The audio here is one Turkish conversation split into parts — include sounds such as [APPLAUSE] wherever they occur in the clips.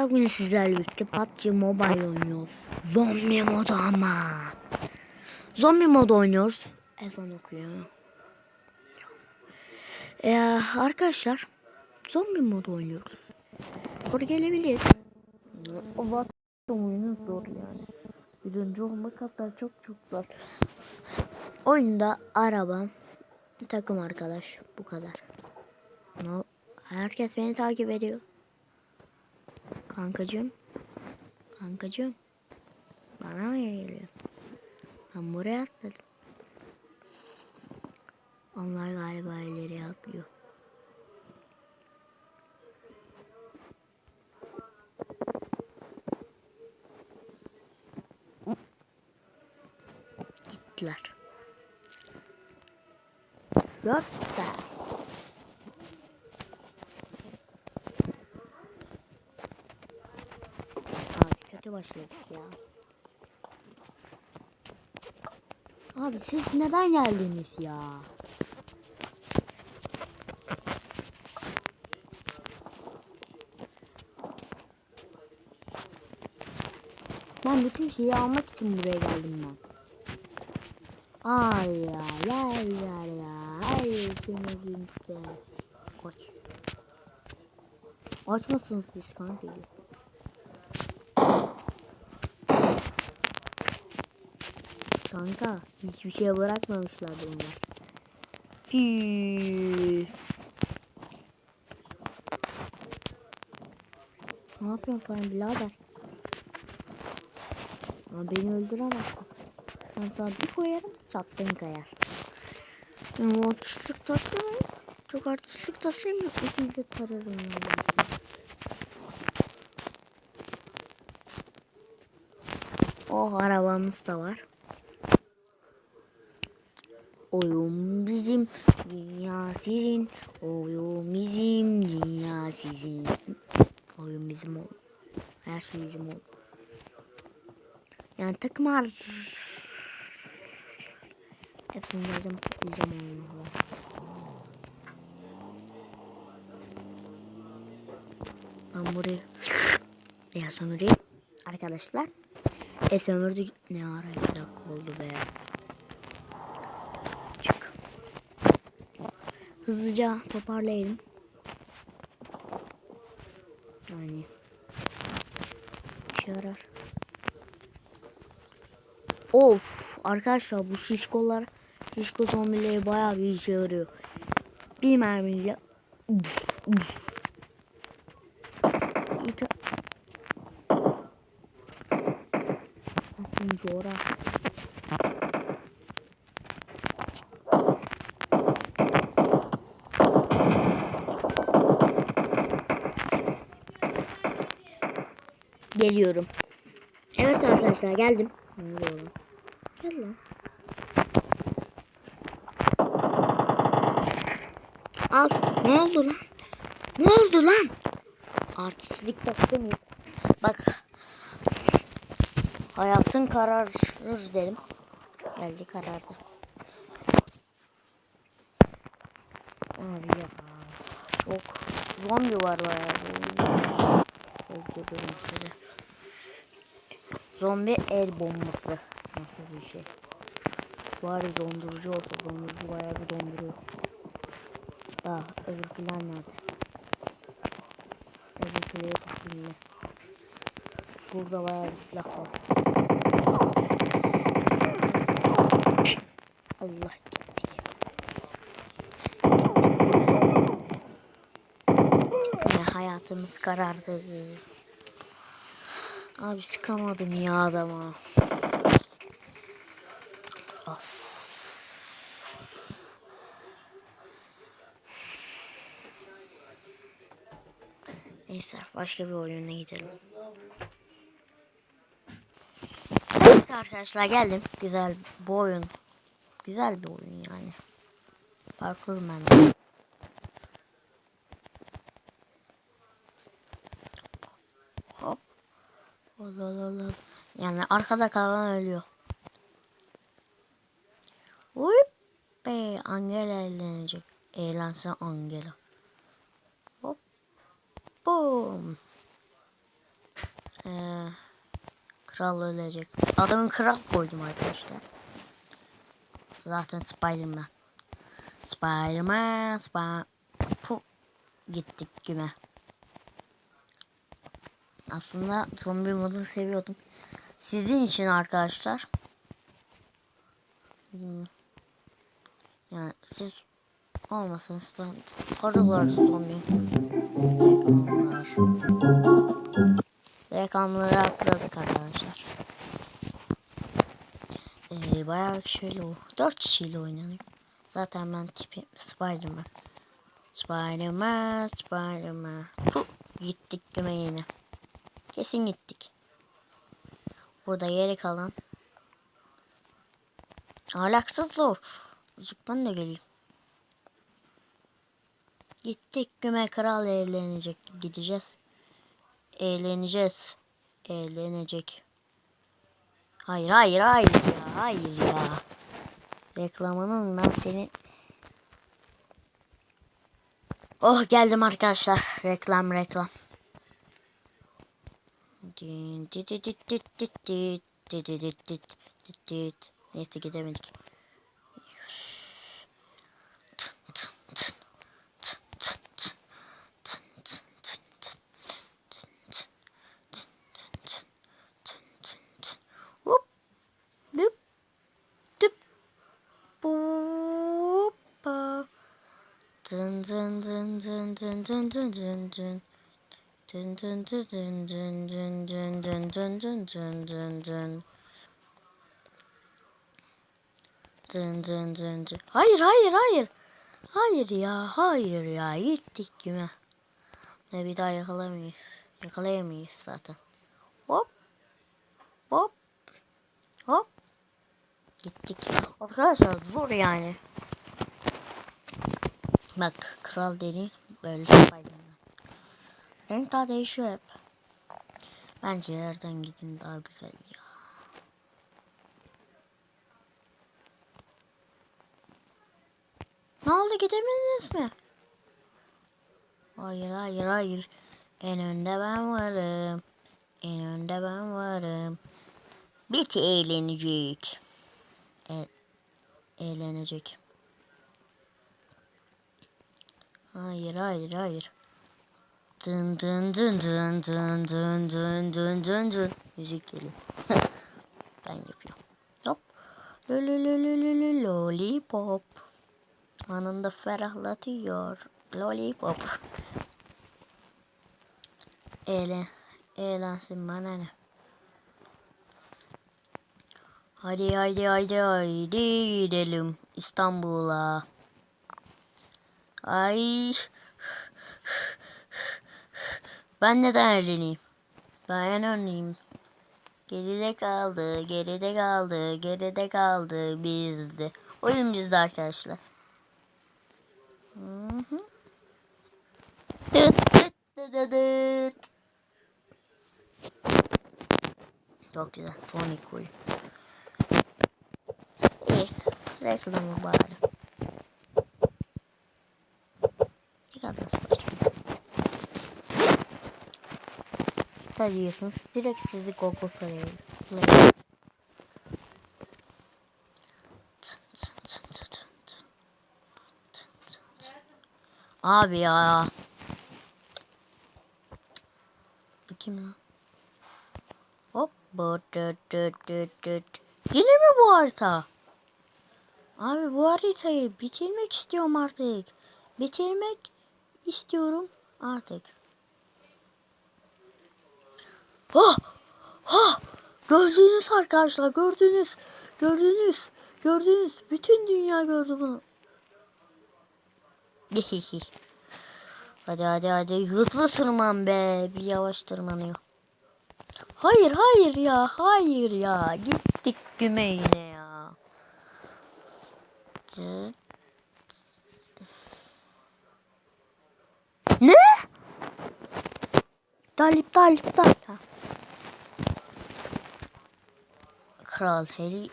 Bugün sizlerle birlikte PUBG Mobile oynuyoruz. Zombi modu ama. Zombi modu oynuyoruz. Ezan okuyor. Ee, arkadaşlar zombi modu oynuyoruz. Zor gelebilir. O vatan oyunu zor yani. Birinci olmak hatta çok çok zor. Oyunda araba, takım arkadaş bu kadar. No, herkes beni takip ediyor. Kankacığım. Kankacığım. Bana mı geliyorsun? Ben buraya atladım. Onlar galiba ileriye atlıyor. Gittiler. Yoksa. Abi kötü başladık ya. Abi siz neden geldiniz ya? Ben bütün şeyi almak için buraya geldim ben. Ay ya gel gel ya. Ay seni gümüşler. Koç. Aç mısınız siz kanka? Kanka hiçbir şey bırakmamışlar bunlar. Hii. Ne yapıyorsun sen birader? Ama beni öldüremezsin. Ben sana bir koyarım çattın kayar. Yani artistlik taslamayayım. Çok artistlik taslayayım mı? İkinci tararım yani. Oh arabamız da var. Oyun bizim, dünya sizin. Oyun bizim, dünya sizin. Oyun bizim oldu. Her şey bizim oldu. Yani takımlar. Hepsini geleceğim, toplayacağım onlarla. Ben burayı ya sömüreyim. Arkadaşlar. E sömürdük. Ne ara bir dakika oldu be. Hızlıca toparlayalım. Yani. işe yarar. Of arkadaşlar bu şişkolar şişko zombileri bayağı bir işe yarıyor. Bir mermiyle. Nasıl zora. Geliyorum. Evet arkadaşlar geldim. Gel lan. Al. Ne oldu lan? Ne oldu lan? Artistlik yaptım. Bak. Hayatın kararır derim. Geldi karardı. Abi ya. Çok zombi var bayağı. Öldürürüm sizi. Zombi el bombası. Nasıl bir şey? Bari dondurucu olsa dondurucu bayağı bir donduruyor. Aa öbürküler nerede? Öbürküleri tutayım Burada bayağı bir silah var. Allah gittik. Yine hayatımız karardı. Abi sıkamadım ya adama. Of. Neyse başka bir oyuna gidelim. Neyse arkadaşlar geldim. Güzel bu oyun. Güzel bir oyun yani. Parkur ben. Hop. Olalala. Yani arkada kalan ölüyor. Uy be Angela eğlenecek. Eğlense Angela. Hop. Boom. Ee, kral ölecek. Adamın kral koydum arkadaşlar. Zaten Spiderman. Spiderman, Spiderman. Puh. Gittik güme. Aslında zombi modunu seviyordum. Sizin için arkadaşlar. Yani siz olmasanız ben aralar zombi. Reklamlar. Reklamları atladık arkadaşlar. Ee, bayağı şöyle o. Dört kişiyle oynanıyor. Zaten ben tipi Spiderman. Spiderman, Spiderman. Gittik güme yine. Kesin gittik. Burada geri kalan. Alaksız zor. Ben de geleyim. Gittik güme kral eğlenecek. Gideceğiz. Eğleneceğiz. Eğlenecek. Hayır hayır hayır ya. Hayır ya. Reklamının ben senin Oh geldim arkadaşlar. Reklam reklam. Neyse gidemedik. Hop. Düp. Düp. Hoppa. Dın dın dın dın dın dın dın dın dın. Dın dın dın dın dın dın dın dın dın dın dın dın. Hayır hayır hayır. Hayır ya hayır ya gittik güme. Ne bir daha yakalayamayız. Yakalayamayız zaten. Hop. Hop. Hop. Gittik. Arkadaşlar zor yani. Bak kral deri böyle Spiderman. Renk daha değişiyor hep. Bence yerden gidin daha güzel ya. Ne oldu gidemediniz mi? Hayır hayır hayır. En önde ben varım. En önde ben varım. Biti eğlenecek. E eğlenecek. Hayır hayır hayır. Dın dın dın dın dın dın dın dın dın dın. Müzik geliyor. [LAUGHS] ben yapıyorum. Hop. Lolololololo lollipop. Anında ferahlatıyor. Lollipop. Eğlen. Eğlensin bana ne. Hadi hadi hadi hadi gidelim İstanbul'a. Ay. Ben neden eğleneyim? Ben en önleyim. Geride kaldı, geride kaldı, geride kaldı bizde. Oyun bizde arkadaşlar. Hı hı. Dıt dıt dıt dıt. Çok güzel. Sonic oyun. İyi. Reklamı bari. Ne kadar saçma. Tarıyorsunuz. Direkt sizi Google Play. Play. Abi ya. Bu kim lan? Hop. Yine mi bu harita? Abi bu haritayı bitirmek istiyorum artık. Bitirmek istiyorum artık. Oh! Oh! Gördünüz arkadaşlar gördünüz. Gördünüz. Gördünüz. Bütün dünya gördü bunu. [LAUGHS] hadi hadi hadi hızlı tırman be. Bir yavaş tırmanıyor. Hayır hayır ya hayır ya. Gittik güme yine ya. Ne? İptal iptal iptal. Ha. Kral Harry.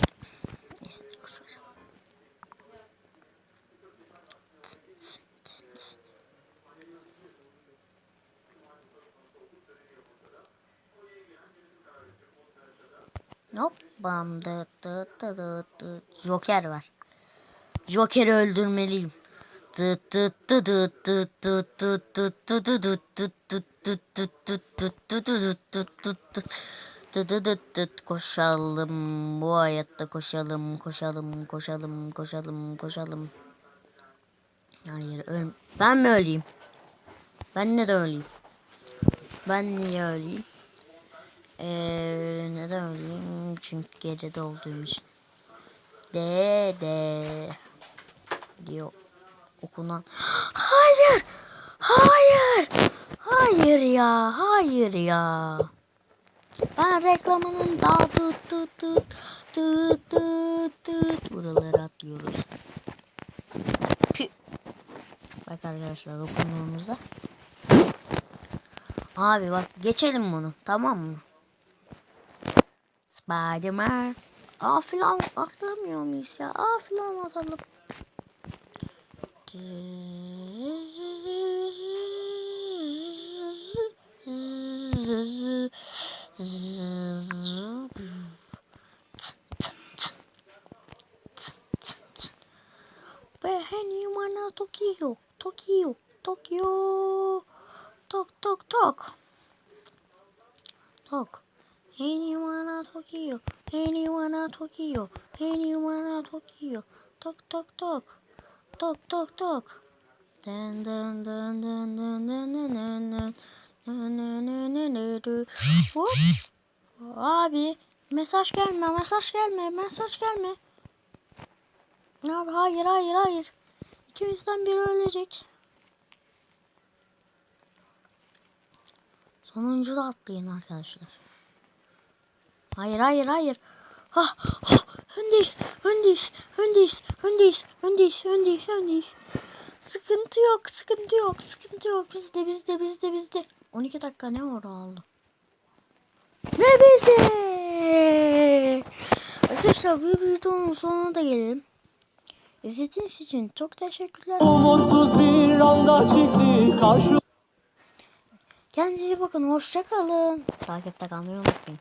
Hop bam dıt dıt dıt dıt dıt. Joker var. Joker'i öldürmeliyim. Dıt dıt dıt dıt dıt dıt dıt dıt dıt dıt dıt dıt dıt dıt dıt dıt dıt dıt dıt dıt dıt dıt. Dıt koşalım bu hayatta koşalım koşalım koşalım koşalım koşalım. Hayır öl ben mi öleyim? Ben neden öleyim? Ben niye öleyim? Ee, neden öleyim? Çünkü gecede olduğum için. De de diyor okunan. Hayır! Hayır! Hayır ya! Hayır ya! Ben reklamının daha tut tut tut tut tut tut buraları atlıyoruz. Pü. Bak arkadaşlar okunduğumuzda. Abi bak geçelim bunu tamam mı? Spiderman. A filan atlamıyor muyuz ya? A filan atalım. Beheni mana Tokyo, Tokyo, Tokyo. Tok tok tok. Tok. Anyone Tokyo, anyone Tokyo, anyone Tokyo. Tok tok tok. Tok tok tok. Dun dun dun. Dun dun dun dun dun dun. Hop. Abi mesaj gelme mesaj gelme mesaj gelme. Abi hayır hayır hayır. İkimizden biri ölecek. Sonuncu da atlayın arkadaşlar. Hayır hayır hayır. Ah, ah, öndeyiz, öndeyiz, öndeyiz, öndeyiz, öndeyiz, öndeyiz, öndeyiz. Sıkıntı yok, sıkıntı yok, sıkıntı yok. Bizde, bizde, bizde, bizde. 12 dakika ne oldu? Ve bizde. Arkadaşlar bu videonun sonuna da gelelim. İzlediğiniz için çok teşekkürler. Umutsuz bir anda çıktı karşı Kendinize bakın. Hoşça kalın. Takipte kalmayı unutmayın.